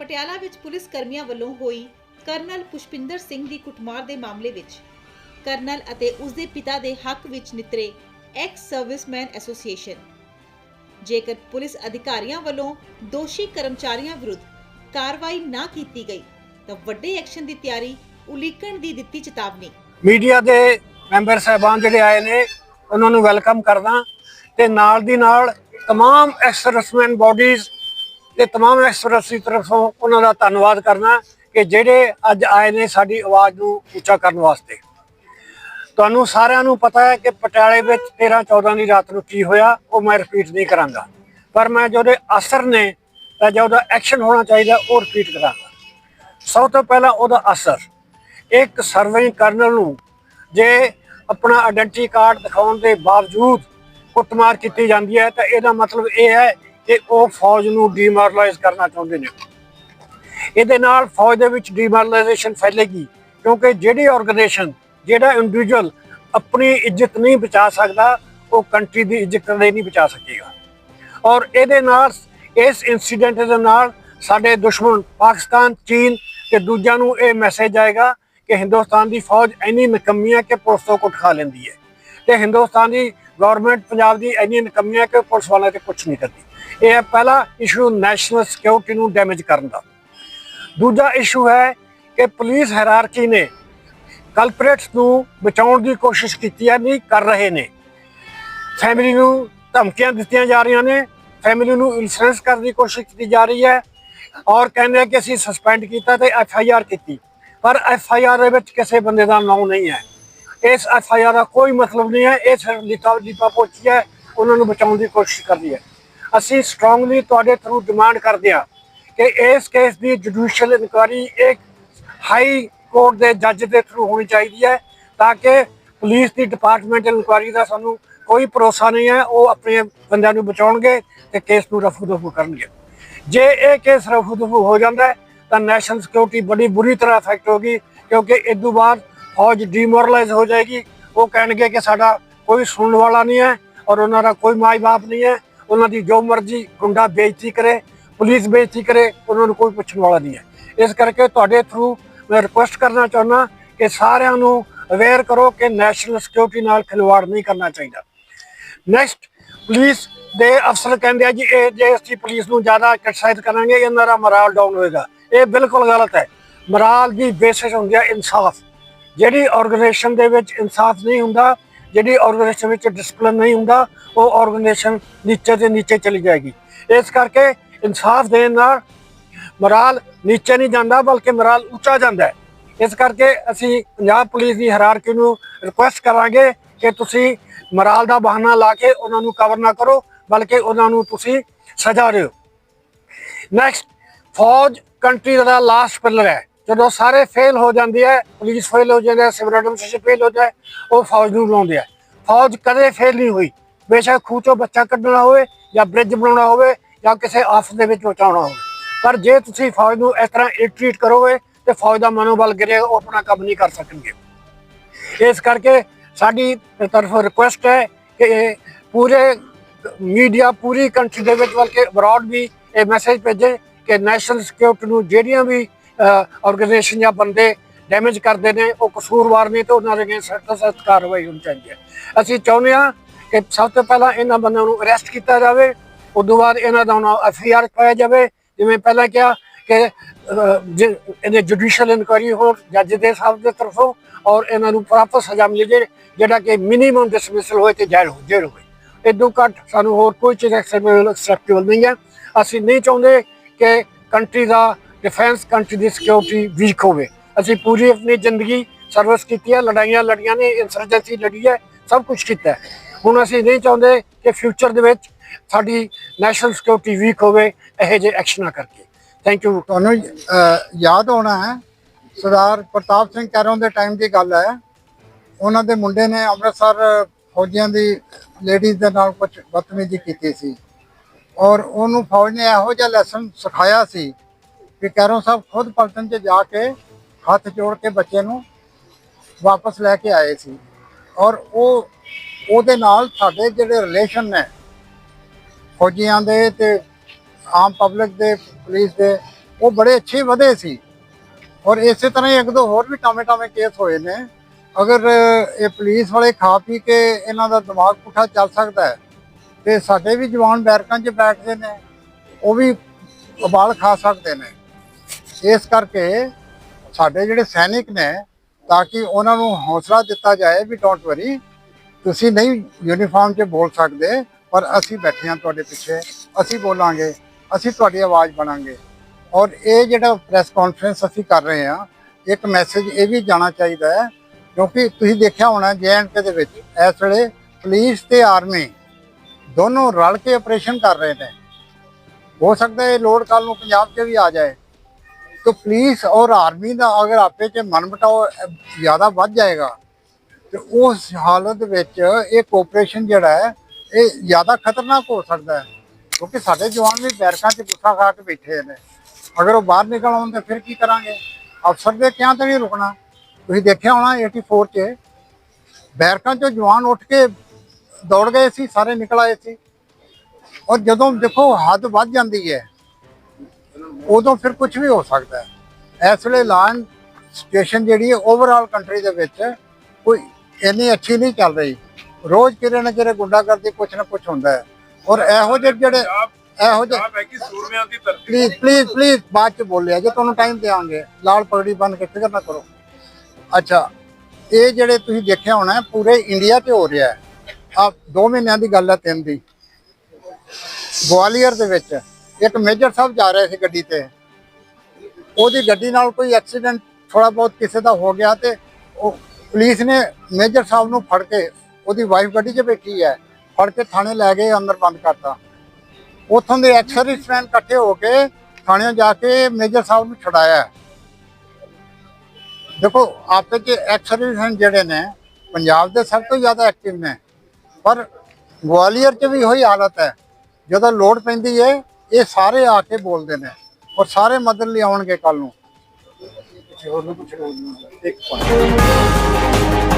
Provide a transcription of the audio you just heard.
ਪਟਿਆਲਾ ਵਿੱਚ ਪੁਲਿਸ ਕਰਮੀਆਂ ਵੱਲੋਂ ਹੋਈ ਕਰਨਲ ਪੁਸ਼ਪਿੰਦਰ ਸਿੰਘ ਦੀ ਕੁੱਟਮਾਰ ਦੇ ਮਾਮਲੇ ਵਿੱਚ ਕਰਨਲ ਅਤੇ ਉਸ ਦੇ ਪਿਤਾ ਦੇ ਹੱਕ ਵਿੱਚ ਨਿਤਰੇ ਐਕਸ ਸਰਵਿਸਮੈਨ ਐਸੋਸੀਏਸ਼ਨ ਜੇਕਰ ਪੁਲਿਸ ਅਧਿਕਾਰੀਆਂ ਵੱਲੋਂ ਦੋਸ਼ੀ ਕਰਮਚਾਰੀਆਂ ਵਿਰੁੱਧ ਕਾਰਵਾਈ ਨਾ ਕੀਤੀ ਗਈ ਤਾਂ ਵੱਡੇ ਐਕਸ਼ਨ ਦੀ ਤਿਆਰੀ ਉਲੀਕਣ ਦੀ ਦਿੱਤੀ ਚੇਤਾਵਨੀ ਮੀਡੀਆ ਦੇ ਮੈਂਬਰ ਸਾਹਿਬਾਨ ਜਿਹੜੇ ਆਏ ਨੇ ਉਹਨਾਂ ਨੂੰ ਵੈਲਕਮ ਕਰਦਾ ਤੇ ਨਾਲ ਦੀ ਨਾਲ तमाम ਐਕਸਰਸਮੈਨ ਬਾਡੀਜ਼ ਤੇ तमाम ਐਕਸਪ੍ਰੈਸ ਦੀ ਤਰਫੋਂ ਉਹਨਾਂ ਦਾ ਧੰਨਵਾਦ ਕਰਨਾ ਕਿ ਜਿਹੜੇ ਅੱਜ ਆਏ ਨੇ ਸਾਡੀ ਆਵਾਜ਼ ਨੂੰ ਉੱਚਾ ਕਰਨ ਵਾਸਤੇ ਤੁਹਾਨੂੰ ਸਾਰਿਆਂ ਨੂੰ ਪਤਾ ਹੈ ਕਿ ਪਟਿਆਲੇ ਵਿੱਚ 13 14 ਦੀ ਰਾਤ ਨੂੰ ਕੀ ਹੋਇਆ ਉਹ ਮੈਂ ਰਿਪੀਟ ਨਹੀਂ ਕਰਾਂਗਾ ਪਰ ਮੈਂ ਜਿਹਦੇ ਅਸਰ ਨੇ ਤਾਂ ਜਿਹਦਾ ਐਕਸ਼ਨ ਹੋਣਾ ਚਾਹੀਦਾ ਉਹ ਰਿਪੀਟ ਕਰਾਂਗਾ ਸਭ ਤੋਂ ਪਹਿਲਾਂ ਉਹਦਾ ਅਸਰ ਇੱਕ ਸਰਵਿੰਗ ਕਰਨਲ ਨੂੰ ਜੇ ਆਪਣਾ ਆਇਡੈਂਟੀ ਕਾਰਡ ਦਿਖਾਉਣ ਦੇ ਬਾਵਜੂਦ ਕੁੱਟਮਾਰ ਕੀਤੀ ਜਾਂਦੀ ਹੈ ਤਾਂ ਇਹਦਾ ਮਤਲਬ ਇਹ ਹੈ ਕਿ ਉਹ ਫੌਜ ਨੂੰ ਡੀਮਾਰਲਾਈਜ਼ ਕਰਨਾ ਚਾਹੁੰਦੇ ਨੇ। ਇਹਦੇ ਨਾਲ ਫੌਜ ਦੇ ਵਿੱਚ ਡੀਮਾਰਲਾਈਜੇਸ਼ਨ ਫੈਲੇਗੀ, ਕਿਉਂਕਿ ਜਿਹੜੀ ਆਰਗੇਨਾਈਜੇਸ਼ਨ ਜਿਹੜਾ ਇੰਡੀਵਿਜੂਅਲ ਆਪਣੀ ਇੱਜ਼ਤ ਨਹੀਂ ਬਚਾ ਸਕਦਾ, ਉਹ ਕੰਟਰੀ ਦੀ ਇੱਜ਼ਤ ਕਦੇ ਨਹੀਂ ਬਚਾ ਸਕੇਗਾ। ਔਰ ਇਹਦੇ ਨਾਲ, ਇਸ ਇਨਸੀਡੈਂਟ ਦੇ ਨਾਲ ਸਾਡੇ ਦੁਸ਼ਮਣ ਪਾਕਿਸਤਾਨ, ਚੀਨ ਤੇ ਦੂਜਿਆਂ ਨੂੰ ਇਹ ਮੈਸੇਜ ਆਏਗਾ ਕਿ ਹਿੰਦੁਸਤਾਨ ਦੀ ਫੌਜ ਇੰਨੀ ਨਕਮੀ ਹੈ ਕਿ ਪੁਲਿਸ ਤੋਂ ਕੁੱਟ ਖਾ ਲੈਂਦੀ ਹੈ। ਤੇ ਹਿੰਦੁਸਤਾਨ ਦੀ ਗਵਰਨਮੈਂਟ ਪੰਜਾਬ ਦੀ ਇੰਨੀ ਨਕਮੀ ਹੈ ਕਿ ਪੁਲਿਸ ਵਾਲਿਆਂ ਤੇ ਕੁਝ ਨਹੀਂ ਕਰਦੀ। ਇਹ ਹੈ ਪਹਿਲਾ ਇਸ਼ੂ ਨੈਸ਼ਨਲ ਸਿਕਿਉਰਿਟੀ ਨੂੰ ਡੈਮੇਜ ਕਰਨ ਦਾ। ਦੂਜਾ ਇਸ਼ੂ ਹੈ ਕਿ ਪੁਲਿਸ ਹਾਇਰਾਰਕੀ ਨੇ ਕਲਪਰੇਟਸ ਨੂੰ ਬਚਾਉਣ ਦੀ ਕੋਸ਼ਿਸ਼ ਕੀਤੀ ਹੈ, ਨਹੀਂ ਕਰ ਰਹੇ ਨੇ। ਫੈਮਿਲੀ ਨੂੰ ਧਮਕੀਆਂ ਦਿੱਤੀਆਂ ਜਾ ਰਹੀਆਂ ਨੇ ਫੈਮਿਲੀ ਨੂੰ ਇਨਸੂਰੈਂਸ ਕਰਨ ਦੀ ਕੋਸ਼ਿਸ਼ ਕੀਤੀ ਜਾ ਰਹੀ ਹੈ ਔਰ ਕਹਿੰਦੇ ਆ ਕਿ ਅਸੀਂ ਸਸਪੈਂਡ ਕੀਤਾ ਤੇ ਐਫ ਆਈ ਆਰ ਕੀਤੀ। ਪਰ ਐਫ ਆਈ ਆਰ ਦੇ ਵਿੱਚ ਕਿਸੇ ਬੰਦੇ ਦਾ ਨਾਮ ਨਹੀਂ ਹੈ। ਇਸ ਐਫ ਆਈ ਆਰ ਦਾ ਕੋਈ ਮਤਲਬ ਨਹੀਂ ਹੈ, ਇਹ ਸਿਰਫ ਲਿਖਾ ਲਿਖਾ ਪੋਚੀ ਹੈ, ਉਹਨਾਂ ਨੂੰ ਬਚਾਉਣ ਦੀ ਕੋਸ਼ਿਸ਼ ਕਰ ਰਹੀ ਹੈ। ਅਸੀਂ ਸਟਰੋਂਗਲੀ ਤੁਹਾਡੇ ਥਰੂ ਡਿਮਾਂਡ ਕਰਦੇ ਹਾਂ ਕਿ ਇਸ ਕੇਸ ਦੀ ਜੁਡੀਸ਼ੀਅਲ ਇਨਕੁਆਰੀ ਇੱਕ ਹਾਈ ਕੋਰਟ ਦੇ ਜੱਜ ਦੇ ਥਰੂ ਹੋਣੀ ਚਾਹੀਦੀ ਹੈ ਤਾਂ ਕਿ ਪੁਲਿਸ ਦੀ ਡਿਪਾਰਟਮੈਂਟ ਇਨਕੁਆਰੀ ਦਾ ਸਾਨੂੰ ਕੋਈ ਭਰੋਸਾ ਨਹੀਂ ਹੈ, ਉਹ ਆਪਣੇ ਬੰਦਿਆਂ ਨੂੰ ਬਚਾਉਣਗੇ ਤੇ ਕੇਸ ਨੂੰ ਰਫੂ ਦਫੂ ਕਰਨਗੇ। ਜੇ ਇਹ ਕੇਸ ਰਫੂ ਦਫੂ ਹੋ ਜਾਂਦਾ ਤਾਂ ਨੈਸ਼ਨਲ ਸਿਕਿਉਰਿਟੀ ਬੜੀ ਬੁਰੀ ਤਰ੍ਹਾਂ ਅਫੈਕਟ ਹੋਗੀ ਕਿਉਂਕਿ ਇਸ ਤੋਂ ਬਾਅਦ ਫੌਜ ਡੀਮੋਰਲਾਈਜ਼ ਹੋ ਜਾਏਗੀ। ਉਹ ਕਹਿਣਗੇ ਕਿ ਸਾਡਾ ਕੋਈ ਸੁਣਨ ਵਾਲਾ ਨਹੀਂ ਹੈ ਔਰ ਉਹਨਾਂ ਦਾ ਕੋਈ ਮਾਈ ਬਾਪ ਨਹੀਂ ਹੈ। ਉਹਨਾਂ ਦੀ ਜੋ ਮਰਜ਼ੀ ਗੁੰਡਾ ਬੇਇੱਜ਼ਤੀ ਕਰੇ, ਪੁਲਿਸ ਬੇਇੱਜ਼ਤੀ ਕਰੇ, ਉਹਨਾਂ ਨੂੰ ਕੋਈ ਪੁੱਛਣ ਵਾਲਾ ਨਹੀਂ ਹੈ। ਇਸ ਕਰਕੇ ਤੁਹਾਡੇ ਥਰੂ ਮੈਂ ਰਿਕੁਐਸਟ ਕਰਨਾ ਚਾਹੁੰਦਾ ਕਿ ਸਾਰਿਆਂ ਨੂੰ ਅਵੇਅਰ ਕਰੋ ਕਿ ਨੈਸ਼ਨਲ ਸਿਕਿਉਰਿਟੀ ਨਾਲ ਖਿਲਵਾੜ ਨਹੀਂ ਕਰਨਾ ਚਾਹੀਦਾ। ਨੈਕਸਟ ਪੁਲਿਸ ਦੇ ਅਫਸਰ ਕਹਿੰਦੇ ਆ ਜੀ, ਇਹ ਜੇ ਅਸੀਂ ਪੁਲਿਸ ਨੂੰ ਜ਼ਿਆਦਾ ਕ੍ਰਿਟਿਸਾਈਜ਼ ਕਰਾਂਗੇ ਇਹਨਾਂ ਦਾ ਮੋਰਲ ਡਾਊਨ ਹੋਏਗਾ। ਇਹ ਬਿਲਕੁਲ ਗਲਤ ਹੈ। ਮੋਰਲ ਦੀ ਬੇਸਿਸ ਹੁੰਦੀ ਹੈ ਇਨਸਾਫ। ਜਿਹੜੀ ਆਰਗੇਨਾਈਜੇਸ਼ਨ ਦੇ ਵਿੱਚ ਇਨਸਾਫ ਨਹੀਂ ਹੁੰਦਾ ਜਿਹੜੀ ਆਰਗੇਨਾਈਜੇਸ਼ਨ ਵਿੱਚ ਡਿਸਪਲਿਨ ਨਹੀਂ ਹੁੰਦਾ, ਉਹ ਆਰਗੇਨਾਈਜੇਸ਼ਨ ਨੀਚੇ ਤੇ ਨੀਚੇ ਚਲੀ ਜਾਏਗੀ। ਇਸ ਕਰਕੇ ਇਨਸਾਫ ਦੇਣ ਨਾਲ ਮੋਰਲ ਨੀਚੇ ਨਹੀਂ ਜਾਂਦਾ, ਬਲਕਿ ਮਰਾਲ ਉੱਚਾ ਜਾਂਦਾ ਹੈ। ਇਸ ਕਰਕੇ ਅਸੀਂ ਪੰਜਾਬ ਪੁਲਿਸ ਦੀ ਹਰਾਰਕੀ ਨੂੰ ਰਿਕੁਐਸਟ ਕਰਾਂਗੇ ਕਿ ਤੁਸੀਂ ਮਰਾਲ ਦਾ ਬਹਾਨਾ ਲਾ ਕੇ ਉਹਨਾਂ ਨੂੰ ਕਵਰ ਨਾ ਕਰੋ, ਬਲਕਿ ਉਹਨਾਂ ਨੂੰ ਤੁਸੀਂ ਸਜ਼ਾ ਦਿਓ। ਨੈਕਸਟ ਫੌਜ ਕੰਟਰੀ ਦਾ ਲਾਸਟ ਪਿਲਰ ਹੈ। ਜਦੋਂ ਸਾਰੇ ਫੇਲ ਹੋ ਜਾਂਦੀ ਹੈ ਪੁਲਿਸ ਫੇਲ ਹੋ ਜਾਂਦੀ ਹੈ ਸਿਵਲ ਐਡਮਿਨਿਸਟ੍ਰੇਸ਼ਨ ਫੇਲ ਹੋ ਜਾਂਦਾ ਉਹ ਫੌਜ ਨੂੰ ਬੁਲਾਉਂਦੇ ਆ। ਫੌਜ ਕਦੇ ਫੇਲ ਨਹੀਂ ਹੋਈ। ਬੇਸ਼ੱਕ ਖੂਹ ਚੋਂ ਬੱਚਾ ਕੱਢਣਾ ਹੋਵੇ ਜਾਂ ਬ੍ਰਿਜ ਬਣਾਉਣਾ ਹੋਵੇ ਜਾਂ ਕਿਸੇ ਆਫਿਸ ਦੇ ਵਿੱਚ ਪਹੁੰਚਾਉਣਾ ਹੋਵੇ। ਪਰ ਜੇ ਤੁਸੀਂ ਫੌਜ ਨੂੰ ਇਸ ਤਰ੍ਹਾਂ ਟ੍ਰੀਟ ਕਰੋਗੇ ਤੇ ਫੌਜ ਦਾ ਮਨੋਬਲ ਗਿਰੇ, ਉਹ ਆਪਣਾ ਕੰਮ ਨਹੀਂ ਕਰ ਸਕਣਗੇ। ਇਸ ਕਰਕੇ ਸਾਡੀ ਤਰਫੋਂ ਰਿਕੁਐਸਟ ਹੈ ਕਿ ਇਹ ਪੂਰੇ ਮੀਡੀਆ ਪੂਰੀ ਕੰਟਰੀ ਦੇ ਵਿੱਚ ਬਲਕਿ ਅਬਰਾਡ ਵੀ ਇਹ ਮੈਸੇਜ ਭੇਜੇ ਕਿ ਨੈਸ਼ਨਲ ਸਿਕਿਉਰਿਟੀ ਨੂੰ ਜਿਹੜੀਆਂ ਵੀ ਆਰਗੇਨਾਈਜੇਸ਼ਨ ਜਾਂ ਬੰਦੇ ਡੈਮੇਜ ਕਰਦੇ ਨੇ, ਉਹ ਕਸੂਰਵਾਰ ਨੇ ਤੇ ਉਹਨਾਂ ਦੇ ਅਗੇਂਸਟ ਸਖਤ ਸਖਤ ਕਾਰਵਾਈ ਹੋਣੀ ਚਾਹੀਦੀ ਹੈ। ਅਸੀਂ ਚਾਹੁੰਦੇ ਹਾਂ ਕਿ ਸਭ ਤੋਂ ਪਹਿਲਾਂ ਇਹਨਾਂ ਬੰਦਿਆਂ ਨੂੰ ਅਰੈਸਟ ਕੀਤਾ ਜਾਵੇ ਉਸ ਤੋਂ ਬਾਅਦ ਇਹਨਾਂ ਦਾ ਨਾਮ ਐਫ ਆਈ ਆਰ ਪਾਇਆ ਜਾਵੇ। ਜਿਵੇਂ ਪਹਿਲਾਂ ਕਿਹਾ ਕਿ ਜੇ- ਇਹਦੇ ਜੁਡੀਸ਼ੀਅਲ ਇਨਕੁਆਰੀ ਹੋ ਜੱਜ ਦੇ ਸਾਹਿਬ ਦੇ ਤਰਫੋਂ, ਔਰ ਇਹਨਾਂ ਨੂੰ ਪ੍ਰਾਪਤ ਸਜ਼ਾ ਮਿਲੇ ਜੇ, ਜਿਹੜਾ ਕਿ ਮਿਨੀਮਮ ਡਿਸਮਿਸਲ ਹੋਏ ਤੇ ਜੇਲ੍ਹ ਹੋ ਜੇਲ੍ਹ ਹੋਵੇ ਇਦੋਂ ਘੱਟ ਸਾਨੂੰ ਹੋਰ ਕੋਈ ਚੀਜ਼ ਐਕਸੈਪਟੇਬਲ ਐਕਸੈਪਟੇਬਲ ਨਹੀਂ ਹੈ। ਅਸੀਂ ਨਹੀਂ ਚਾਹੁੰਦੇ ਕਿ ਕੰਟਰੀ ਦਾ ਡਿਫੈਂਸ ਕੰਟਰੀ ਦੀ ਸਿਕਿਉਰਿਟੀ ਵੀਕ ਹੋਵੇ। ਅਸੀਂ ਪੂਰੀ ਆਪਣੀ ਜ਼ਿੰਦਗੀ ਸਰਵਿਸ ਕੀਤੀ ਹੈ, ਲੜਾਈਆਂ ਲੜੀਆਂ ਨੇ ਇਨਸਰਜੈਂਸੀ ਲੜੀ ਹੈ, ਸਭ ਕੁਝ ਕੀਤਾ ਹੈ। ਹੁਣ ਅਸੀਂ ਨਹੀਂ ਚਾਹੁੰਦੇ ਕਿ ਫਿਊਚਰ ਦੇ ਵਿੱਚ ਸਾਡੀ ਨੈਸ਼ਨਲ ਸਿਕਿਉਰਿਟੀ ਵੀਕ ਹੋਵੇ, ਇਹੋ ਜਿਹੇ ਐਕਸ਼ਨਾਂ ਕਰਕੇ। ਥੈਂਕ ਯੂ ਤੁਹਾਨੂੰ ਯਾਦ ਹੋਣਾ ਹੈ, ਸਰਦਾਰ ਪ੍ਰਤਾਪ ਸਿੰਘ ਕੈਰੋਂ ਦੇ ਟਾਈਮ ਦੀ ਗੱਲ ਹੈ। ਉਹਨਾਂ ਦੇ ਮੁੰਡੇ ਨੇ ਅੰਮ੍ਰਿਤਸਰ ਫੌਜੀਆਂ ਦੀ ਲੇਡੀਜ਼ ਦੇ ਨਾਲ ਕੁਝ ਬਦਤਮੀਜ਼ੀ ਕੀਤੀ ਸੀ। ਔਰ ਉਹਨੂੰ ਫੌਜ ਨੇ ਇਹੋ ਜਿਹਾ ਲੈਸਨ ਸਿਖਾਇਆ ਸੀ ਕਿ ਕੈਰੋਂ ਸਾਹਿਬ ਖੁਦ ਪਲਟਨ 'ਚ ਜਾ ਕੇ ਹੱਥ ਜੋੜ ਕੇ ਬੱਚੇ ਨੂੰ ਵਾਪਸ ਲੈ ਕੇ ਆਏ ਸੀ। ਔਰ ਉਹ, ਉਹਦੇ ਨਾਲ ਸਾਡੇ ਜਿਹੜੇ ਰਿਲੇਸ਼ਨ ਨੇ, ਫੌਜੀਆਂ ਦੇ ਤੇ ਆਮ ਪਬਲਿਕ ਦੇ ਪੁਲਿਸ ਦੇ, ਉਹ ਬੜੇ ਅੱਛੇ ਵਧੇ ਸੀ। ਔਰ ਇਸੇ ਤਰ੍ਹਾਂ ਹੀ ਇੱਕ ਦੋ ਹੋਰ ਵੀ ਟਾਵੇਂ ਟਾਵੇਂ ਕੇਸ ਹੋਏ ਨੇ। ਅਗਰ ਇਹ ਪੁਲਿਸ ਵਾਲੇ ਖਾ ਪੀ ਕੇ ਇਹਨਾਂ ਦਾ ਦਿਮਾਗ ਪੁੱਠਾ ਚੱਲ ਸਕਦਾ ਹੈ, ਤੇ ਸਾਡੇ ਵੀ ਜਵਾਨ ਬੈਰਕਾਂ 'ਚ ਬੈਠਦੇ ਨੇ, ਉਹ ਵੀ ਉਬਾਲ ਖਾ ਸਕਦੇ ਨੇ। ਇਸ ਕਰਕੇ ਸਾਡੇ ਜਿਹੜੇ ਸੈਨਿਕ ਨੇ, ਤਾਂ ਕਿ ਉਹਨਾਂ ਨੂੰ ਹੌਸਲਾ ਦਿੱਤਾ ਜਾਏ ਵੀ ਡੋਂਟ ਵਰੀ ਤੁਸੀਂ ਨਹੀਂ ਯੂਨੀਫਾਰਮ 'ਚ ਬੋਲ ਸਕਦੇ, ਪਰ ਅਸੀਂ ਬੈਠੇ ਹਾਂ ਤੁਹਾਡੇ ਪਿੱਛੇ, ਅਸੀਂ ਬੋਲਾਂਗੇ, ਅਸੀਂ ਤੁਹਾਡੀ ਆਵਾਜ਼ ਬਣਾਂਗੇ। ਔਰ ਇਹ ਜਿਹੜਾ ਪ੍ਰੈਸ ਕਾਨਫਰੰਸ ਅਸੀਂ ਕਰ ਰਹੇ ਹਾਂ, ਇੱਕ ਮੈਸੇਜ ਇਹ ਵੀ ਜਾਣਾ ਚਾਹੀਦਾ ਹੈ, ਕਿਉਂਕਿ ਤੁਸੀਂ ਦੇਖਿਆ ਹੋਣਾ ਜੇਐਨਕੇ ਦੇ ਵਿੱਚ, ਇਸ ਵੇਲੇ ਪੁਲਿਸ ਤੇ ਆਰਮੀ ਦੋਨੋਂ ਰਲ ਕੇ ਆਪਰੇਸ਼ਨ ਕਰ ਰਹੇ ਨੇ। ਹੋ ਸਕਦਾ ਇਹ ਲੋਡ ਕੱਲ ਨੂੰ ਪੰਜਾਬ 'ਚ ਵੀ ਆ ਜਾਏ। तो पुलिस और आर्मी ਦਾ ਅਗਰ ਆਪੇ ਚ ਮਨਮਟਾਓ ਜ਼ਿਆਦਾ ਵੱਧ ਜਾਏਗਾ ਤੇ ਉਸ ਹਾਲਤ ਵਿੱਚ ਇਹ ਕੋਆਪਰੇਸ਼ਨ ਜਿਹੜਾ ਹੈ ਇਹ ਜ਼ਿਆਦਾ ਖਤਰਨਾਕ ਹੋ ਸਕਦਾ ਹੈ ਕਿਉਂਕਿ ਸਾਡੇ ਜਵਾਨ ਵੀ ਬੈਰਕਾਂ 'ਚ ਗੁੱਸਾ ਖਾ ਕੇ ਬੈਠੇ ਨੇ ਅਗਰ ਉਹ ਬਾਹਰ ਨਿਕਲ ਆਉਣ ਤਾਂ ਫਿਰ ਕੀ ਕਰਾਂਗੇ ਅਫਸਰ ਦੇ ਕਿਹਾ ਤਾਂ ਨਹੀਂ ਰੁਕਣਾ ਤੁਸੀਂ ਦੇਖਿਆ ਹੋਣਾ 84 'ਚ ਬੈਰਕਾਂ 'ਚੋਂ ਜਵਾਨ ਉੱਠ ਕੇ ਦੌੜ ਗਏ ਸੀ ਸਾਰੇ ਨਿਕਲ ਆਏ ਸੀ ਔਰ ਜਦੋਂ ਦੇਖੋ ਹੱਦ ਵੱਧ ਜਾਂਦੀ ਹੈ ਉਦੋਂ ਫਿਰ ਕੁਝ ਵੀ ਹੋ ਸਕਦਾ ਹੈ। ਇਸ ਵੇਲੇ ਲਾਨ ਸਿਚੁਏਸ਼ਨ ਜਿਹੜੀ ਹੈ ਓਵਰਆਲ ਕੰਟਰੀ ਦੇ ਵਿੱਚ ਕੋਈ ਇੰਨੀ ਅੱਛੀ ਨਹੀਂ ਚੱਲ ਰਹੀ। ਰੋਜ਼ ਕਿਰੇ ਨਾ ਕਿਰੇ ਗੁੰਡਾਗਰਦੀ ਕੁਛ ਨਾ ਕੁਛ ਹੁੰਦਾ ਹੈ। ਔਰ ਇਹੋ ਜਿਹੇ ਜਿਹੜੇ ਇਹੋ ਜਿਹੇ ਪੰਜਾਬ ਹੈ ਕਿ ਸੂਰਮਿਆਂ ਦੀ ਧਰਤੀ ਪਲੀਜ਼ ਪਲੀਜ਼ ਪਲੀਜ਼ ਬਾਅਦ ਚ ਬੋਲਿਆ ਜੇ ਤੁਹਾਨੂੰ ਟਾਈਮ ਦੇਵਾਂਗੇ ਲਾਲ ਪਗੜੀ ਬੰਨ ਕੇ ਫਿਕਰ ਨਾ ਕਰੋ। ਅੱਛਾ ਇਹ ਜਿਹੜੇ ਤੁਸੀਂ ਦੇਖਿਆ ਹੋਣਾ ਪੂਰੇ ਇੰਡੀਆ 'ਚ ਹੋ ਰਿਹਾ ਹੈ। ਆ 2 ਮਹੀਨਿਆਂ ਦੀ ਗੱਲ ਹੈ ਤਿੰਨ ਦੀ। ਗਵਾਲੀਅਰ ਦੇ ਵਿੱਚ। ਇੱਕ ਮੇਜਰ ਸਾਹਿਬ ਜਾ ਰਹੇ ਸੀ ਗੱਡੀ ਤੇ। ਉਹਦੀ ਗੱਡੀ ਨਾਲ ਕੋਈ ਐਕਸੀਡੈਂਟ ਥੋੜਾ ਬਹੁਤ ਕਿਸੇ ਦਾ ਹੋ ਗਿਆ ਤੇ ਉਹ ਪੁਲਿਸ ਨੇ ਮੇਜਰ ਸਾਹਿਬ ਨੂੰ ਫੜ ਕੇ ਉਹਦੀ ਵਾਈਫ ਗੱਡੀ 'ਚ ਬੈਠੀ ਹੈ, ਫੜ ਕੇ ਥਾਣੇ ਲੈ ਗਏ, ਅੰਦਰ ਬੰਦ ਕਰਤਾ। ਉਥੋਂ ਦੇ ਐਕਸਰਵਿਸਮੈਨ ਇਕੱਠੇ ਹੋ ਕੇ ਥਾਣੇ ਜਾ ਕੇ ਮੇਜਰ ਸਾਹਿਬ ਨੂੰ ਛੁਡਾਇਆ। ਦੇਖੋ ਆਪੇ ਚ ਐਕਸਰਵਿਸਮੈਨ ਜਿਹੜੇ ਨੇ, ਪੰਜਾਬ ਦੇ ਸਭ ਤੋਂ ਜ਼ਿਆਦਾ ਐਕਟਿਵ ਨੇ। ਪਰ ਗਵਾਲੀਅਰ ਚ ਵੀ ਉਹੀ ਹਾਲਤ ਹੈ। ਜਦੋਂ ਲੋਡ ਪੈਂਦੀ ਹੈ ਇਹ ਸਾਰੇ ਆ ਕੇ ਬੋਲਦੇ ਨੇ ਔਰ ਸਾਰੇ ਮਦਦ ਲਈ ਆਉਣਗੇ ਕੱਲ ਨੂੰ। ਇੱਕ point